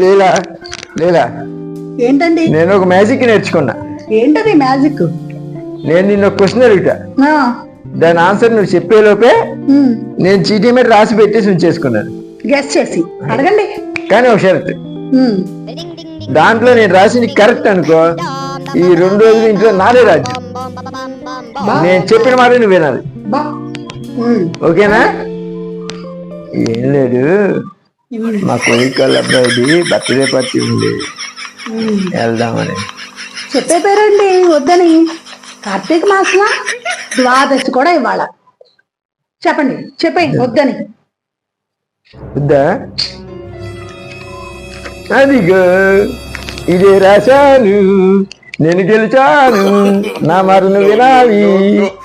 లీలా లీలా. ఏంటండి? నేను ఒక మ్యాజిక్ నేర్చుకున్నా. ఏంటది మ్యాజిక్? నేను నిన్న క్వశ్చన్ అడుగుతా. దాని ఆన్సర్ నువ్వు చెప్పేలోపే నేను చీటీ మీద రాసి పెట్టేసి ఉంచేసుకున్నాను గెస్ చేసి. అడగండి. కానీ ఒక షరత్. దాంట్లో నేను రాసింది కరెక్ట్ అనుకో. ఈ రెండు రోజులు ఇంట్లో నాదే రాజ్యం. నేను చెప్పిన మాట నువ్వు వినాలి. ఓకేనా? ఏం లేదు. మా కొడుకు అబ్బాయిది బర్త్డే పార్టీ ఉంది. వెళ్దామని. చెప్పే పేరండి వద్దని. కార్తీక మాసమా? ద్వాదశి కూడా ఇవాళ చెప్పండి. చెప్పండి వద్దని. వద్దా? అదిగో ఇదే రాశాను. నేను గెలిచాను. నా మరణ వినాలి.